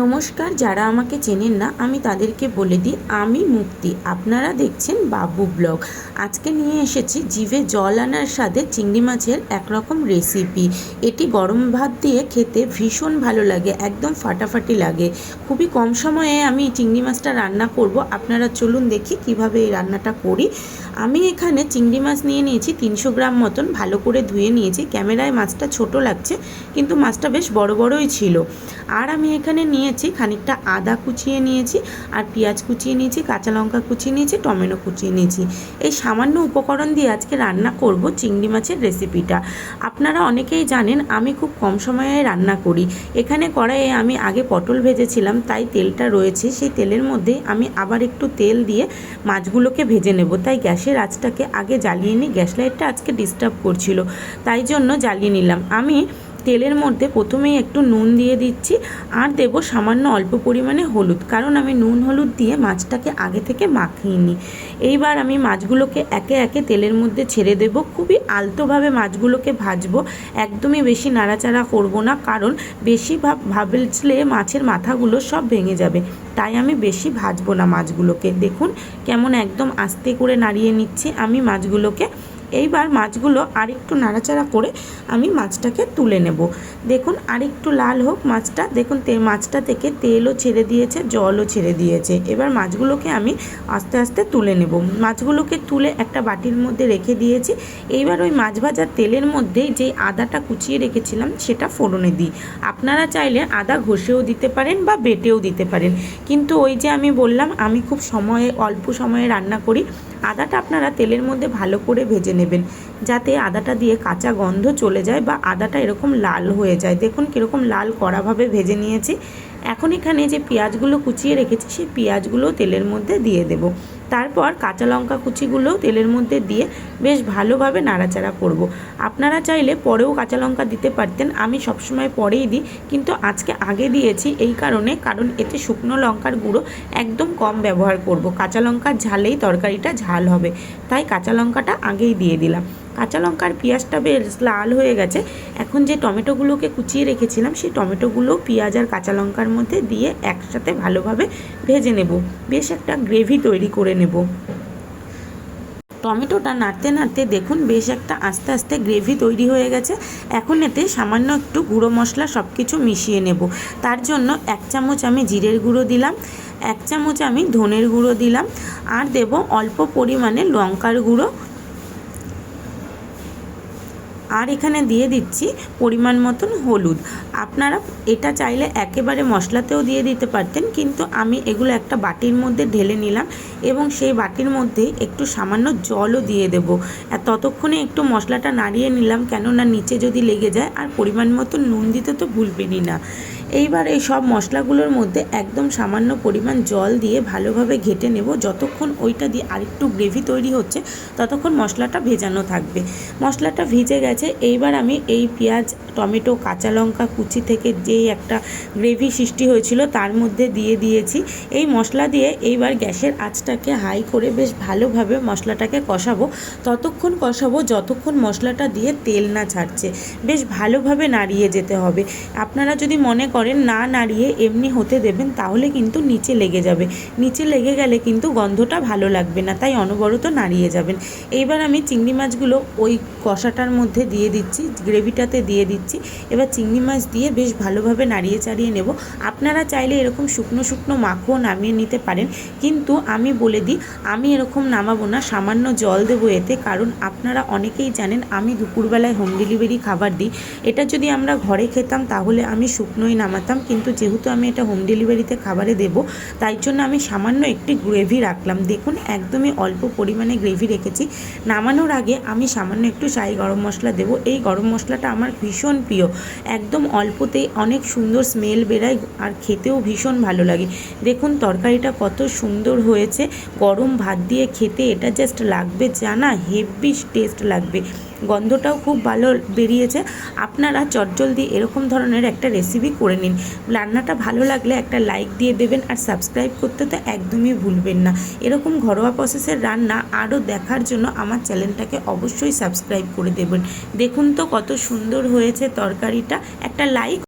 নমস্কার, যারা আমাকে চেনেন না, আমি তাদেরকে বলে দিই, আমি মুক্তি। আপনারা দেখছেন বাবু ব্লগ। আজকে নিয়ে এসেছি জিভে জল আনার স্বাদে চিংড়ি মাছের একরকম রেসিপি। এটি গরম ভাত দিয়ে খেতে ভীষণ ভালো লাগে, একদম ফাটাফাটি লাগে। খুবই কম সময়ে আমি চিংড়ি মাছটা রান্না করব। আপনারা চলুন দেখি কীভাবে এই রান্নাটা করি। আমি এখানে চিংড়ি মাছ নিয়ে নিয়েছি তিনশো গ্রাম মতন, ভালো করে ধুয়ে নিয়েছি। ক্যামেরায় মাছটা ছোট লাগছে, কিন্তু মাছটা বেশ বড় বড়ই ছিল। আর আমি এখানে নিয়েছি, খানিকটা আদা কুচিয়ে নিয়েছি আর পেঁয়াজ কুচিয়ে নিয়েছি, কাঁচা লঙ্কা কুচিয়ে নিয়েছি, টমেটো কুচিয়ে নিয়েছি। এই সামান্য উপকরণ দিয়ে আজকে রান্না করব চিংড়ি মাছের রেসিপিটা। আপনারা অনেকেই জানেন, আমি খুব কম সময়ে রান্না করি। এখানে কড়াইয়ে আমি আগে পটল ভেজেছিলাম, তাই তেলটা রয়েছে। সেই তেলের মধ্যে আমি আবার একটু তেল দিয়ে মাছগুলোকে ভেজে নেব। তাই গ্যাসের আঁচটাকে আগে জ্বালিয়ে নিই। গ্যাস লাইটটা আজকে ডিস্টার্ব করছিল, তাই জন্য জ্বালিয়ে নিলাম। আমি তেলের মধ্যে প্রথমেই একটু নুন দিয়ে দিচ্ছি, আর দেবো সামান্য অল্প পরিমাণে হলুদ, কারণ আমি নুন হলুদ দিয়ে মাছটাকে আগে থেকে মাখিয়ে নিই। এইবার আমি মাছগুলোকে একে একে তেলের মধ্যে ছেড়ে দেব, খুবই আলতোভাবে মাছগুলোকে ভাজবো, একদমই বেশি নাড়াচাড়া করব না, কারণ বেশি ভাব ভাবলে মাছের মাথাগুলো সব ভেঙে যাবে, তাই আমি বেশি ভাজবো না মাছগুলোকে। দেখুন কেমন একদম আস্তে করে নাড়িয়ে নিচ্ছি, আমি মাছগুলোকে এইবার মাছগুলো আরেকটু নাড়াচাড়া করে আমি মাছটাকে তুলে নেব। দেখুন, আরেকটু লাল হোক মাছটা। দেখুন, তে, মাছটা থেকে তেলও ছেড়ে দিয়েছে, জলও ছেড়ে দিয়েছে। এবার মাছগুলোকে আমি আস্তে আস্তে তুলে নেব। মাছগুলোকে তুলে একটা বাটির মধ্যে রেখে দিয়েছি। এইবার ওই মাছ ভাজার তেলের মধ্যেই যে আদাটা কুচিয়ে রেখেছিলাম, সেটা ফোড়নে দিই। আপনারা চাইলে আদা ঘষেও দিতে পারেন বা বেটেও দিতে পারেন। কিন্তু ওই যে আমি বললাম, আমি খুব সময়ে, অল্প সময়ে রান্না করি। আদাটা আপনারা তেলের মধ্যে ভালো করে ভেজে নেবেন। যাতে আদাটা দিয়ে কাঁচা গন্ধ চলে যায় বা আদাটা এরকম লাল হয়ে যায়। দেখুন কীরকম লাল কড়াভাবে ভেজে নিয়েছি। এখন এখানে যে পেঁয়াজগুলো কুচিয়ে রেখেছি, সেই পেঁয়াজগুলো তেলের মধ্যে দিয়ে দেব তারপর কাঁচা লঙ্কা কুচিগুলোও তেলের মধ্যে দিয়ে বেশ ভালোভাবে নাড়াচাড়া করব। আপনারা চাইলে পরেও কাঁচা লঙ্কা দিতে পারতেন, আমি সবসময় পরেই দিই, কিন্তু আজকে আগে দিয়েছি এই কারণে, কারণ এতে শুকনো লঙ্কার গুঁড়ো একদম কম ব্যবহার করব। কাঁচা লঙ্কার ঝালেই তরকারিটা ঝাল হবে, তাই কাঁচা লঙ্কাটা আগেই দিয়ে দিলাম কাঁচা লঙ্কার পেঁয়াজটা বেশ লাল হয়ে গেছে। এখন যে টমেটোগুলোকে কুচিয়ে রেখেছিলাম, সেই টমেটোগুলো পেঁয়াজ আর কাঁচা লঙ্কার মধ্যে দিয়ে একসাথে ভালোভাবে ভেজে নেব। বেশ একটা গ্রেভি তৈরি করে নেব। টমেটোটা নাড়তে নাড়তে দেখুন, বেশ একটা আস্তে আস্তে গ্রেভি তৈরি হয়ে গেছে। এখন এতে সামান্য একটু গুঁড়ো মশলা সব কিছু মিশিয়ে নেব। তার জন্য এক চামচ আমি জিরের গুঁড়ো দিলাম, এক চামচ আমি ধনের গুঁড়ো দিলাম, আর দেব অল্প পরিমাণে লঙ্কার গুঁড়ো। আর এখানে দিয়ে দিচ্ছি পরিমাণ মতন হলুদ। আপনারা এটা চাইলে একেবারে মশলাতেও দিয়ে দিতে পারতেন, কিন্তু আমি এগুলো একটা বাটির মধ্যে ঢেলে নিলাম এবং সেই বাটির মধ্যে একটু সামান্য জলও দিয়ে দেব। আর ততক্ষণে একটু মশলাটা নাড়িয়ে নিলাম, কেননা নিচে যদি লেগে যায় আর পরিমাণ মতন নুন দিতে তো ভুলবেনই না। এইবার এই সব মশলাগুলোর মধ্যে একদম সামান্য পরিমাণ জল দিয়ে ভালোভাবে ঘেটে নেব। যতক্ষণ ওইটা দিয়ে আরেকটু গ্রেভি তৈরি হচ্ছে, ততক্ষণ মশলাটা ভেজানো থাকবে। মশলাটা ভিজে গেছে, এইবার আমি এই পেঁয়াজ, টমেটো, কাঁচা লঙ্কা, কুচি থেকে যেই একটা গ্রেভি সৃষ্টি হয়েছিল তার মধ্যে দিয়ে দিয়েছি। এই মশলা দিয়ে এইবার গ্যাসের আঁচটাকে হাই করে বেশ ভালোভাবে মশলাটাকে কষাবো। ততক্ষণ কষাবো যতক্ষণ মশলাটা দিয়ে তেল না ছাড়ছে। বেশ ভালোভাবে নাড়িয়ে যেতে হবে। আপনারা যদি মনে করেন না নাড়িয়ে এমনি হতে দেবেন, তাহলে কিন্তু নিচে লেগে যাবে। নিচে লেগে গেলে কিন্তু গন্ধটা ভালো লাগবে না, তাই অনবরত নাড়িয়ে যাবেন। এইবার আমি চিংড়ি মাছগুলো ওই কষাটার মধ্যে দিয়ে দিচ্ছি, গ্রেভিটাতে দিয়ে দিচ্ছি। এবার চিংড়ি মাছ দিয়ে বেশ ভালোভাবে নাড়িয়ে চাড়িয়ে নেব। আপনারা চাইলে এরকম শুকনো শুকনো মাখও নামিয়ে নিতে পারেন, কিন্তু আমি বলে দিই, আমি এরকম নামাবো না, সামান্য জল দেবো এতে, কারণ আপনারা অনেকেই জানেন, আমি দুপুরবেলায় হোম ডেলিভারি খাবার দিই। এটা যদি আমরা ঘরে খেতাম, তাহলে আমি শুকনোই নামাতাম কিন্তু যেহেতু আমি এটা হোম ডেলিভারিতে খাবারে দেব, তাই জন্য আমি সামান্য একটি গ্রেভি রাখলাম। দেখুন, একদমই অল্প পরিমাণে গ্রেভি রেখেছি। নামানোর আগে আমি সামান্য একটু সাই গরম মশলা দেবো। এই গরম মশলাটা আমার ভীষণ প্রিয়। একদম অল্পতেই অনেক সুন্দর স্মেল বেরায় আর খেতেও ভীষণ ভালো লাগে। দেখুন, তরকারিটা কত সুন্দর হয়েছে। গরম ভাত দিয়ে খেতে এটা জাস্ট লাগবে, জানা হেভি টেস্ট লাগবে। গন্ধটাও খুব ভালো বেরিয়েছে। আপনারা চটজলদি এরকম ধরনের একটা রেসিপি করে নিন। রান্নাটা ভালো লাগলে একটা লাইক দিয়ে দেবেন আর সাবস্ক্রাইব করতে তো একদমই ভুলবেন না। এরকম ঘরোয়া প্রসেসের রান্না আরও দেখার জন্য আমার চ্যানেলটাকে অবশ্যই সাবস্ক্রাইব করে দেবেন। দেখুন তো কত সুন্দর হয়েছে তরকারিটা। একটা লাইক